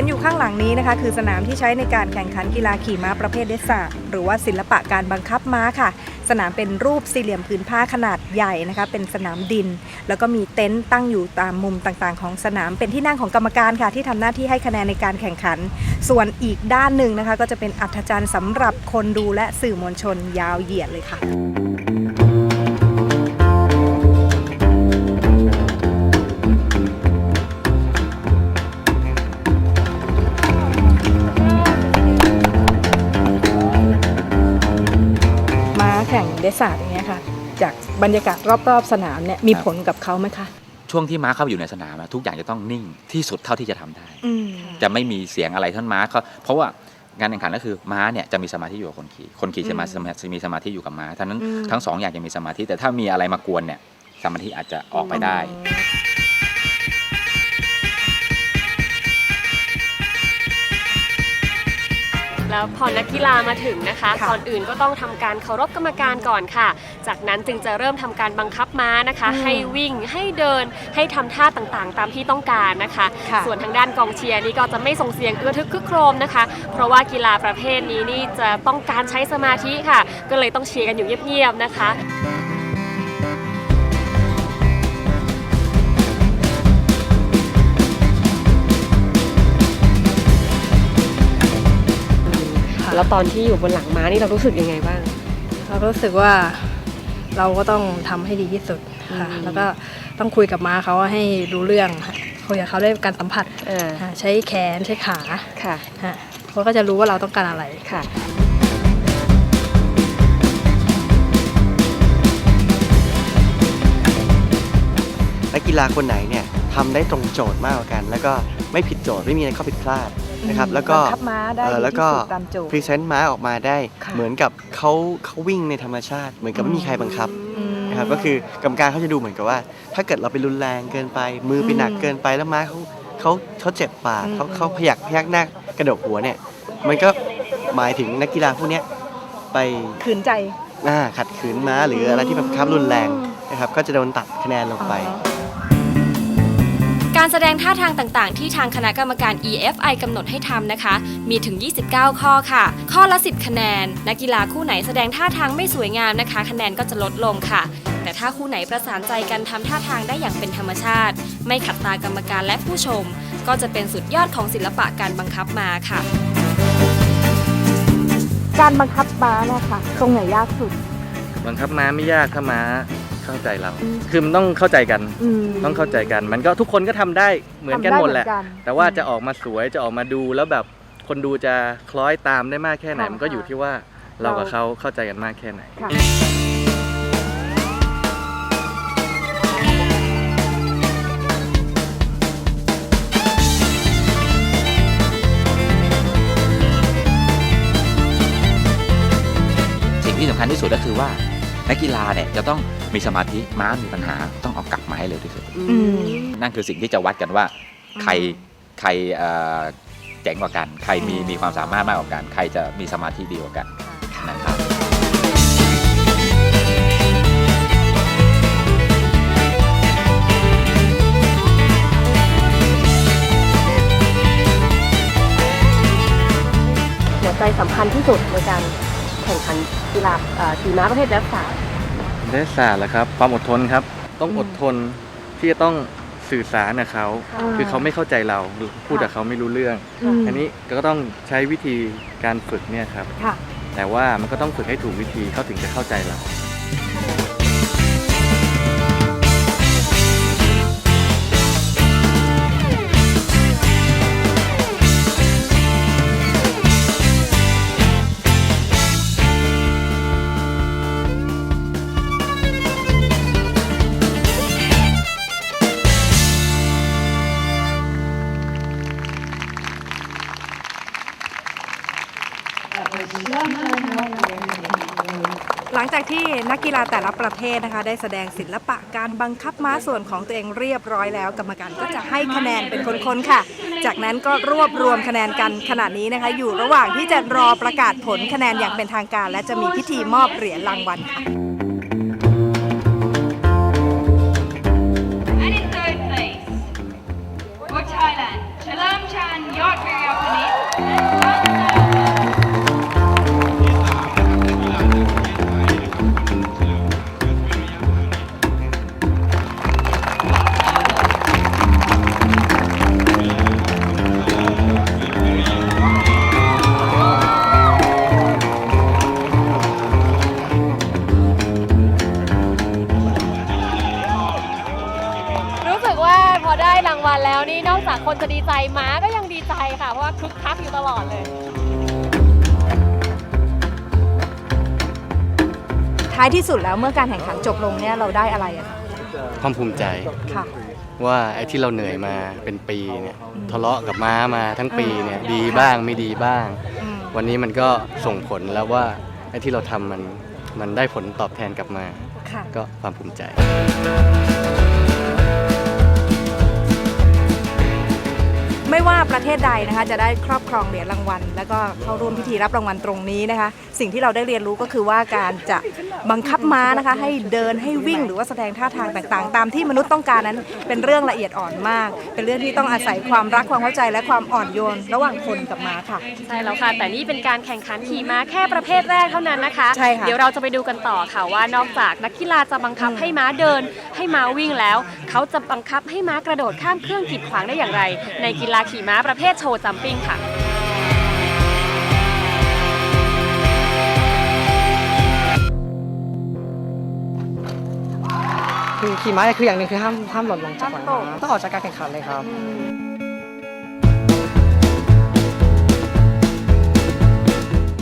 ห็นอยู่ข้างหลังนี้นะคะ คือสนามที่ใช้ในการแข่งขันกีฬาขี่ม้าประเภทเดสซาหรือว่าศิลปะการบังคับม้าค่ะ สนามเป็นรูปสี่เหลี่ยมผืนผ้าขนาดใหญ่นะคะ เป็นสนามดิน แล้วก็มีเต็นท์ตั้งอยู่ตามมุมต่างๆ ของสนามเป็นที่นั่งของกรรมการค่ะ ที่ทำหน้าที่ให้คะแนนในการแข่งขัน ส่วนอีกด้านหนึ่งนะคะ ก็จะเป็นอัธจันทร์สำหรับคนดูและสื่อมวลชนยาวเหยียดเลยค่ะ แข่งเดสซาร์ดอย่างเงี้ยค่ะ จากบรรยากาศรอบๆสนามเนี่ยมีผลกับเขาไหมคะ ช่วงที่ม้าเข้าไปอยู่ในสนามอะทุกอย่างจะต้องนิ่งที่สุดเท่าที่จะทำได้ อืม จะไม่มีเสียงอะไรท่านม้าเขาเพราะว่างานแข่งขันก็คือม้าเนี่ยจะมีสมาธิอยู่กับคนขี่ คนขี่จะมาอืมสมามีสมาธิอยู่กับม้าทั้งนั้นอืม ทั้งสองอย่างจะมีสมาธิแต่ถ้ามีอะไรมากวนเนี่ยสมาธิอาจจะออกไปได้ แล้วพอนักกีฬามาถึงนะคะค่ะก่อนอื่นก็ต้องทำการเคารพกรรมการก่อนค่ะ จากนั้นจึงจะเริ่มทำการบังคับม้านะคะอืมให้วิ่งให้เดินให้ทำท่าต่างๆ ตามที่ต้องการนะคะค่ะส่วนทางด้านกองเชียร์นี่ก็จะไม่ส่งเสียงเอื้อทึกคึกโครมนะคะ เพราะว่ากีฬาประเภทนี้นี่จะต้องการใช้สมาธิค่ะ ก็เลยต้องเชียร์กันอยู่เงียบๆนะคะ แล้วตอนที่อยู่บนหลังม้านี่เรารู้สึกยังไงบ้าง เรารู้สึกว่าเราก็ต้องทำให้ดีที่สุดค่ะอืมแล้วก็ต้องคุยกับม้าเขาให้รู้เรื่องค่ะคุยกับเขาด้วยการสัมผัสอ่าค่ะใช้แขนใช้ขาค่ะฮะเขาก็จะรู้ว่าเราต้องการอะไร ค่ะ นักกีฬาคนไหนเนี่ยทำได้ตรงโจทย์มากกว่ากัน แล้วก็ไม่ผิดโจทย์ไม่มีอะไรข้อผิดพลาด นะครับแล้วก็บังคับม้าได้เอ่อดีแล้วที่ก็สุดตามโจทย์ พรีเซนต์ม้าออกมาได้ค่ะ เหมือนกับเขาเขาวิ่งในธรรมชาติ เหมือนกับไม่มีใครบังคับนะครับก็คือกรรมการเขาจะดูเหมือนกับว่า ถ้าเกิดเราไปรุนแรงเกินไป มือไปหนักอืมเกินไปแล้วม้าเขาเขาเขาเจ็บปากอืม เขาเขาพยักพยักหน้ากระดกหัวเนี่ยมันก็หมายถึงนักกีฬาพวกเนี้ยไปขืนใจ อ่าขัดขืนม้าหรืออะไรที่บังคับรุนแรงนะครับก็จะโดนตัดคะแนนลงไป การแสดงท่าทางต่างๆ ที่ทางคณะกรรมการ EFI กำหนดให้ทำนะคะ มีถึง 29 ข้อค่ะ ข้อละ 10 คะแนน นักกีฬาคู่ไหนแสดงท่าทางไม่สวยงามนะคะ คะแนนก็จะลดลงค่ะ แต่ถ้าคู่ไหนประสานใจกันทำท่าทางได้อย่างเป็นธรรมชาติ ไม่ขัดตากรรมการและผู้ชม ก็จะเป็นสุดยอดของศิลปะการบังคับมาค่ะ การบังคับม้าเนี่ยค่ะตรงไหนยากสุด บังคับม้าไม่ยากถ้าม้า เข้าใจเรา คือมันต้องเข้าใจกันต้องเข้าใจกัน มันก็ทุกคนก็ทำได้เหมือนกันหมดแหละแต่ว่าจะออกมาสวยจะออกมาดูแล้วแบบคนดูจะคล้อยตามได้มากแค่ไหน ค่ะมันก็อยู่ที่ว่าเรากับเขาเข้าใจกันมากแค่ไหนสิ่งที่สำคัญที่สุดก็คือว่า นักกีฬาเนี่ยจะต้องมีสมาธิม้ามีปัญหาต้องเอากลับมาให้เร็วที่สุด อืม นั่นคือสิ่งที่จะวัดกันว่า ใครใครเอ่อเจ๋งกว่ากัน ใครมีมีความสามารถมากกว่ากัน ใครจะมีสมาธิดีกว่ากันนะครับ หัวใจสำคัญที่สุดในการ แข่งขันกีฬาเอ่อขี่ม้าประเภทแดสสาได้ศาสตร์แล้วครับ ความอดทนครับ ต้องอดทนที่จะต้องสื่อสารกับเขาคือเขาไม่เข้าใจเราพูดกับเขาไม่รู้เรื่อง อันนี้ก็ต้องใช้วิธีการฝึกเนี่ยครับค่ะแต่ว่ามันก็ต้องฝึกให้ถูกวิธีเขาถึงจะเข้าใจเรา หลังจากที่นักกีฬาแต่ละประเภทนะคะ ได้แสดงศิลปะการบังคับม้าส่วนของตัวเองเรียบร้อยแล้ว กรรมการก็จะให้คะแนนเป็นคนๆค่ะ จากนั้นก็รวบรวมคะแนนกันขณะนี้นะคะ อยู่ระหว่างที่จะรอประกาศผลคะแนนอย่างเป็นทางการ และจะมีพิธีมอบเหรียญรางวัลค่ะ นแล้วนี่นอกจากคนจะดีใจม้าก็ยังดีใจค่ะ เพราะว่าคึกคักอยู่ตลอดเลย ท้ายที่สุดแล้วเมื่อการแข่งขันจบลงเนี่ยเราได้อะไรอะคะความภูมิใจค่ะ ว่าไอ้ที่เราเหนื่อยมาเป็นปีเนี่ยทะเลาะกับม้ามาทั้งปีเนี่ยดีบ้างไม่ดีบ้าง อืม วันนี้มันก็ส่งผลแล้วว่าไอ้ที่เราทำมันมันได้ผลตอบแทนกลับมา ค่ะ ก็ความภูมิใจ ว่าประเทศใดนะคะจะได้ครอบครองเหรียญรางวัล แล้วก็เข้าร่วมพิธีรับรางวัลตรงนี้นะคะ สิ่งที่เราได้เรียนรู้ก็คือว่าการจะบังคับม้านะคะ ให้เดินให้วิ่งหรือว่าแสดงท่าทางต่างๆ ตามที่มนุษย์ต้องการนั้นเป็นเรื่องละเอียดอ่อนมาก เป็นเรื่องที่ต้องอาศัยความรักความเข้าใจและความอ่อนโยน ระหว่างคนกับม้าค่ะ ใช่แล้วค่ะ แต่นี่เป็นการแข่งขันขี่ม้าแค่ประเภทแรกเท่านั้นนะคะ ใช่ค่ะ เดี๋ยวเราจะไปดูกันต่อค่ะว่านอกจากนักกีฬาจะบังคับให้ม้าเดิน ให้ม้าวิ่งแล้ว เขาจะบังคับให้ม้ากระโดดข้ามเครื่องกีดขวางได้อย่างไร ในกีฬาขี่ม้าประเภทโชว์จัมปิ้งค่ะ ขี่ม้าเนี่ยคืออย่างหนึ่งคือห้ามห้ามหล่นลงจากหลังห้ามตกม้าต้องออกจากการแข่งขันเลยครับ